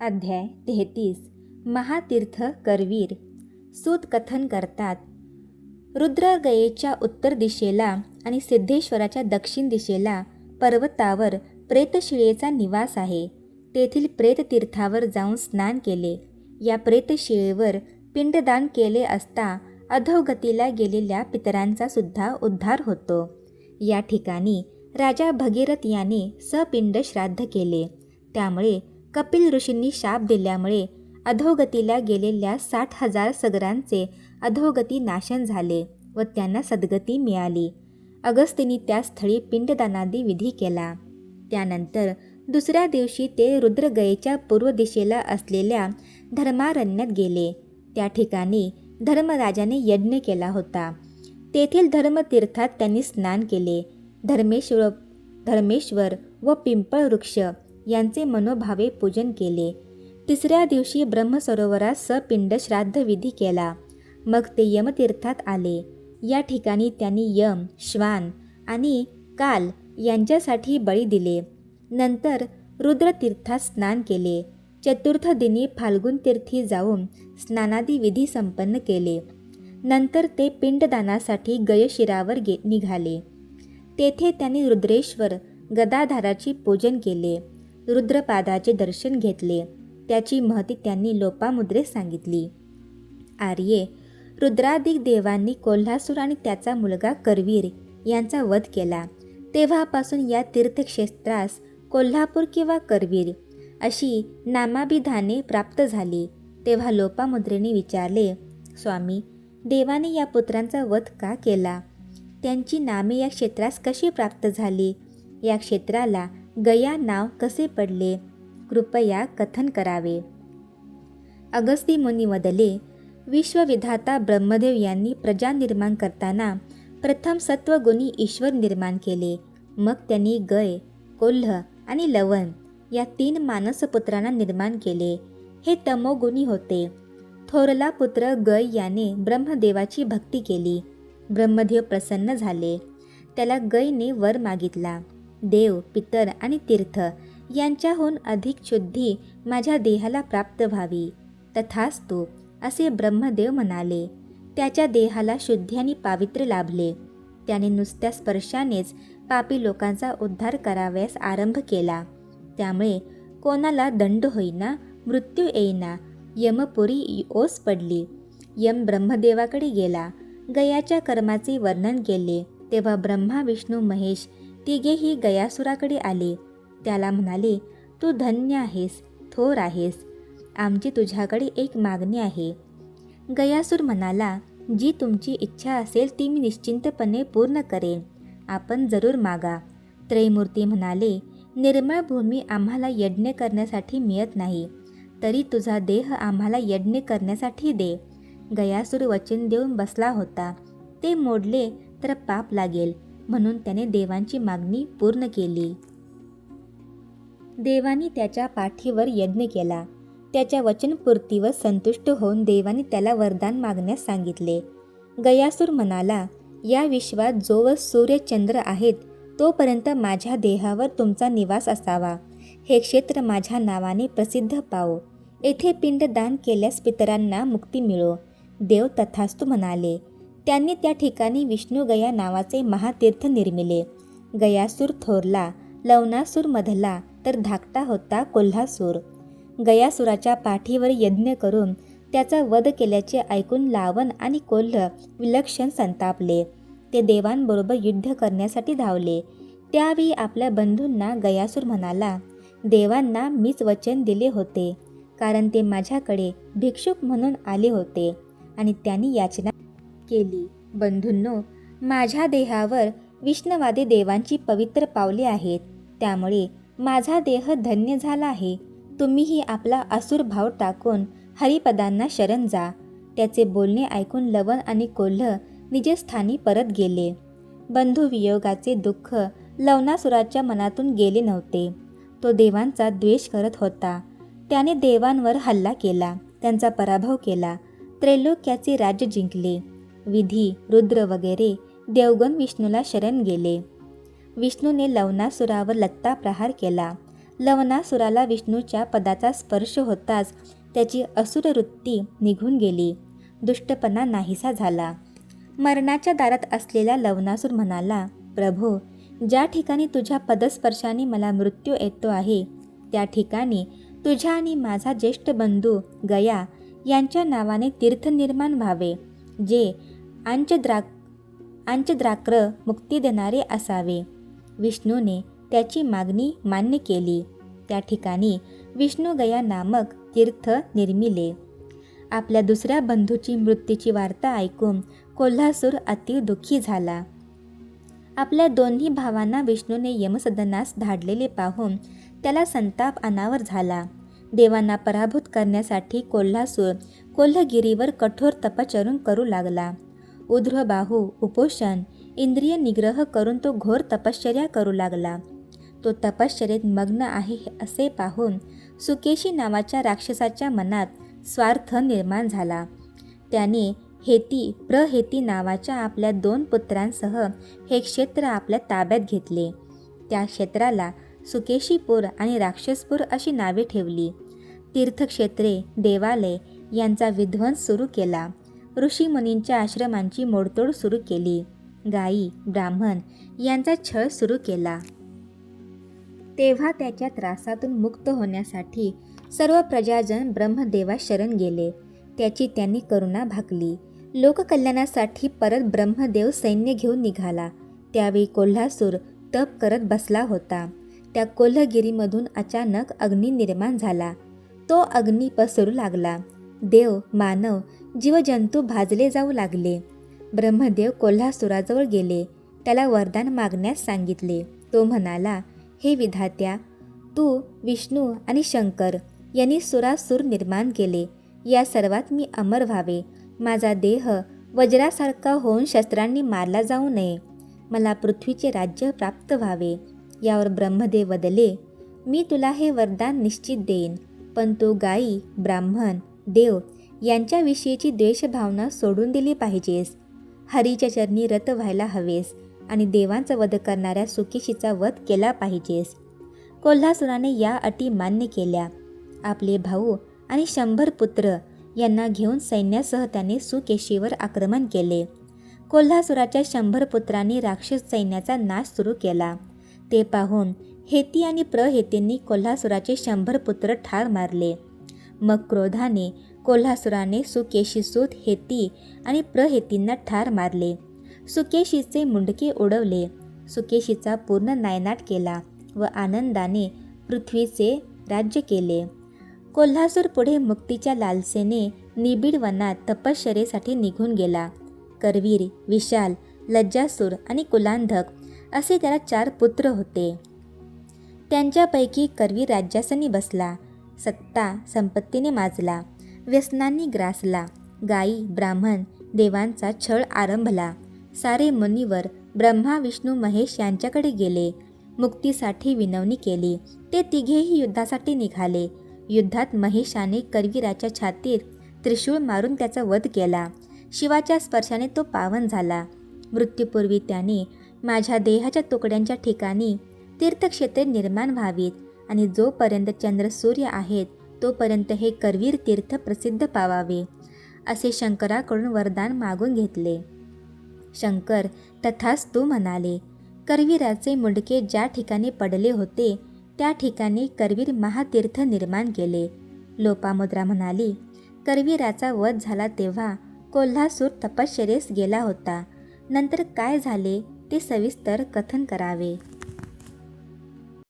अध्याय तेहतीस. महातीर्थ करवीर. सूत कथन करतात. रुद्रगयेच्या उत्तर दिशेला आणि सिद्धेश्वराच्या दक्षिण दिशेला पर्वतावर प्रेतशिळेचा निवास आहे. तेथील प्रेततीर्थावर जाऊन स्नान केले. या प्रेतशिळेवर पिंडदान केले असता अधोगतीला गेलेल्या पितरांचा सुद्धा उद्धार होतो. या ठिकाणी राजा भगीरथ याने सपिंड श्राद्ध केले. त्यामुळे कपिल ऋषींनी शाप दिल्यामुळे अधोगतीला गेलेल्या साठ हजार सगरांचे अधोगती नाशन झाले व त्यांना सद्गती मिळाली. अगस्तीनी त्या स्थळी पिंडदानादी विधी केला. त्यानंतर दुसऱ्या दिवशी ते रुद्रगयेच्या पूर्व दिशेला असलेल्या धर्मारण्यात गेले. त्या ठिकाणी धर्मराजाने यज्ञ केला होता. तेथील धर्मतीर्थात त्यांनी स्नान केले. धर्मेश्वर धर्मेश्वर व पिंपळ वृक्ष यांचे मनोभावे पूजन केले. तिसऱ्या दिवशी ब्रह्मसरोवरात सपिंड श्राद्धविधी केला. मग ते यमतीर्थात आले. या ठिकाणी त्यांनी यम श्वान आणि काल यांच्यासाठी बळी दिले. नंतर रुद्रतीर्थात स्नान केले. चतुर्थ दिनी फाल्गुन तीर्थी जाऊन स्नानादी विधी संपन्न केले. नंतर ते पिंडदानासाठी गयशिरावर गे निघाले. तेथे त्यांनी रुद्रेश्वर गदाधाराची पूजन केले. रुद्रपादाचे दर्शन घेतले. त्याची महती त्यांनी लोपामुद्रेत सांगितली. आर्ये रुद्राधिक देवांनी कोल्हासूर आणि त्याचा मुलगा करवीर यांचा वध केला. तेव्हापासून या तीर्थक्षेत्रास कोल्हापूर किंवा करवीर अशी नामाभिधाने प्राप्त झाली. तेव्हा लोपामुद्रेने विचारले स्वामी देवाने या पुत्रांचा वध का केला? त्यांची नामे या क्षेत्रास कशी प्राप्त झाली? या क्षेत्राला गया नाव कसे पडले? कृपया कथन करावे. अगस्ती मुनी विश्वविधाता ब्रह्मदेव यांनी प्रजा निर्माण करताना प्रथम सत्वगुणी ईश्वर निर्माण केले. मग त्यांनी गय कोल्ह आणि लवण या तीन मानसपुत्रांना निर्माण केले. हे तमोगुणी होते. थोरला पुत्र गय याने ब्रह्मदेवाची भक्ती केली. ब्रह्मदेव प्रसन्न झाले. त्याला गयने वर मागितला. देव पितर आणि तीर्थ यांच्याहून अधिक शुद्धी माझ्या देहाला प्राप्त व्हावी. तथास्तू असे ब्रह्मदेव म्हणाले त्याच्या देहाला शुद्धी आणि पावित्र्य लाभले. त्याने नुसत्या स्पर्शानेच पापी लोकांचा उद्धार करावयास आरंभ केला. त्यामुळे कोणाला दंड होईना मृत्यू येईना यमपुरी ओस पडली. यम ब्रह्मदेवाकडे गेला. गयाच्या कर्माचे वर्णन केले. तेव्हा ब्रह्मा विष्णू महेश तिघेही गयासुराकडे आले. त्याला म्हणाले तू धन्य आहेस थोर आहेस. आमची तुझ्याकडे एक मागणी आहे. गयासूर म्हणाला जी तुमची इच्छा असेल ती मी निश्चिंतपणे पूर्ण करेन. आपण जरूर मागा. त्रैमूर्ती म्हणाले निर्मळ भूमी आम्हाला यज्ञ करण्यासाठी मिळत नाही. तरी तुझा देह आम्हाला यज्ञ करण्यासाठी दे. गयासूर वचन देऊन बसला होता. ते मोडले तर पाप लागेल. म्हणून त्याने देवांची मागणी पूर्ण केली. देवानी त्याच्या पाठीवर यज्ञ केला. त्याच्या वचनपूर्तीवर संतुष्ट होऊन देवाने त्याला वरदान मागण्यास सांगितले. गयासूर म्हणाला या विश्वात जोवर सूर्य चंद्र आहेत तोपर्यंत माझ्या देहावर तुमचा निवास असावा. हे क्षेत्र माझ्या नावाने प्रसिद्ध पावो. येथे पिंडदान केल्यास पितरांना मुक्ती मिळो. देव तथास्तू म्हणाले. त्यांनी त्या ठिकाणी विष्णुगया नावाचे महातीर्थ निर्मिले. गयासूर थोरला लवणासूर मधला तर धाकटा होता कोल्हासूर. गयासुराच्या पाठीवर यज्ञ करून त्याचा वध केल्याचे ऐकून लावण आणि कोल्ह विलक्षण संतापले. ते देवांबरोबर युद्ध करण्यासाठी धावले. त्यावेळी आपल्या बंधूंना गयासूर म्हणाला देवांना मीच वचन दिले होते कारण ते माझ्याकडे भिक्षुक म्हणून आले होते आणि त्यांनी याचना केली. बंधूंनो माझ्या देहावर विष्णवादी देवांची पवित्र पावले आहेत. त्यामुळे माझा देह धन्य झाला आहे. तुम्हीही आपला असुर भाव टाकून हरिपदांना शरण जा. त्याचे बोलणे ऐकून लवण आणि कोल्ह निजस्थानी परत गेले. बंधुवियोगाचे दुःख लवणासुराच्या मनातून गेले नव्हते. तो देवांचा द्वेष करत होता. त्याने देवांवर हल्ला केला. त्यांचा पराभव केला. त्रैलोक्याचे राज्य जिंकले. विधी रुद्र वगैरे देवगण विष्णूला शरण गेले. विष्णूने लवणासुरावर लत्ता प्रहार केला. लवणासुराला विष्णूच्या पदाचा स्पर्श होताच त्याची असुरवृत्ती निघून गेली. दुष्टपणा नाहीसा झाला. मरणाच्या दारात असलेला लवणासूर म्हणाला प्रभो ज्या ठिकाणी तुझ्या पदस्पर्शाने मला मृत्यू येतो आहे त्या ठिकाणी तुझ्या आणि माझा ज्येष्ठ बंधू गया यांच्या नावाने तीर्थ निर्माण व्हावे जे अंचद्राक अंचद्राक्र मुक्ती देणारे असावे. विष्णूने त्याची मागणी मान्य केली. त्या ठिकाणी विष्णुगया नामक तीर्थ निर्मिले. आपल्या दुसऱ्या बंधूची मृत्यूची वार्ता ऐकून कोल्हासूर अति दुःखी झाला. आपल्या दोन्ही भावांना विष्णूने यमसदनास धाडलेले पाहून त्याला संताप अनावर झाला. देवांना पराभूत करण्यासाठी कोल्हासूर कोल्हगिरीवर कठोर तपचरून करू लागला. उध्रबाहू उपोषण इंद्रिय निग्रह करून तो घोर तपश्चर्या करू लागला. तो तपश्चर्येत मग्न आहे असे पाहून सुकेशी नावाच्या राक्षसाच्या मनात स्वार्थ निर्माण झाला. त्याने हेती प्रहेती नावाच्या आपल्या दोन पुत्रांसह हे क्षेत्र आपल्या ताब्यात घेतले. त्या क्षेत्राला सुकेशीपूर आणि राक्षसपूर अशी नावे ठेवली. तीर्थक्षेत्रे देवालय यांचा विध्वंस सुरू केला. ऋषीमुनींच्या आश्रमांची मोडतोड सुरू केली. गायी ब्राह्मण यांचा छळ सुरू केला. तेव्हा त्याच्या त्रासातून मुक्त होण्यासाठी सर्व प्रजाजन ब्रह्मदेवा शरण गेले. त्याची त्यांनी करुणा भागली. लोककल्याणासाठी परत ब्रह्मदेव सैन्य घेऊन निघाला. त्यावेळी कोल्हासूर तप करत बसला होता. त्या कोल्हगिरीमधून अचानक अग्नी निर्माण झाला. तो अग्नी पसरू लागला. देव मानव जीवजंतू भाजले जाऊ लागले. ब्रह्मदेव कोल्हासुराजवळ गेले. त्याला वरदान मागण्यास सांगितले. तो म्हणाला हे विधात्या तू विष्णू आणि शंकर यांनी सुरासूर निर्माण केले. या सर्वात मी अमर व्हावे. माझा देह वज्रासारखा होऊन शस्त्रांनी मारला जाऊ नये. मला पृथ्वीचे राज्य प्राप्त व्हावे. यावर ब्रह्मदेव बदले मी तुला हे वरदान निश्चित देईन. पण तू गायी ब्राह्मण देव यांच्याविषयीची द्वेषभावना सोडून दिली पाहिजेस. हरीच्या चरणी रत व्हायला हवेस आणि देवांचा वध करणाऱ्या सुकेशीचा वध केला पाहिजेस. कोल्हासुराने या अटी मान्य केल्या. आपले भाऊ आणि शंभर पुत्र यांना घेऊन सैन्यासह त्याने सुकेशीवर आक्रमण केले. कोल्हासुराच्या शंभर पुत्रांनी राक्षस सैन्याचा नाश सुरू केला. ते पाहून हेती आणि प्रहेतींनी कोल्हासुराचे शंभर पुत्र ठार मारले. मग क्रोधाने कोल्हासुराने सुकेशीसूत हेती आणि प्रहेतींना ठार मारले. सुकेशीचे मुंडके उडवले सुकेशीचा पूर्ण नायनाट केला व आनंदाने पृथ्वीचे राज्य केले. कोल्हासूर पुढे मुक्तीच्या लालसेने निबिड वनात तपश्चरेसाठी निघून गेला. करवीर विशाल लज्जासूर आणि कुलांधक असे त्याला चार पुत्र होते. त्यांच्यापैकी करवीर राज्यासनी बसला. सत्ता संपत्तीने माजला. व्यसनांनी ग्रासला. गायी ब्राह्मण देवांचा छळ आरंभला. सारे मुनीवर ब्रह्मा विष्णू महेश यांच्याकडे गेले. मुक्तीसाठी विनवणी केली. ते तिघेही युद्धासाठी निघाले. युद्धात महेशाने करवीराच्या छातीत त्रिशूळ मारून त्याचा वध केला. शिवाच्या स्पर्शाने तो पावन झाला. मृत्यूपूर्वी त्याने माझ्या देहाच्या तुकड्यांच्या ठिकाणी तीर्थक्षेत्रे निर्माण व्हावीत आणि जोपर्यंत चंद्र सूर्य आहेत तोपर्यंत हे करवीर तीर्थ प्रसिद्ध पावावे असे शंकराकडून वरदान मागून घेतले. शंकर तथाच तू म्हणाले करवीराचे मुंडके ज्या ठिकाणी पडले होते त्या ठिकाणी करवीर महातीर्थ निर्माण केले. लोपामुद्रा म्हणाली करवीराचा वध झाला तेव्हा कोल्हासूर तपश्चरेस गेला होता. नंतर काय झाले ते सविस्तर कथन करावे.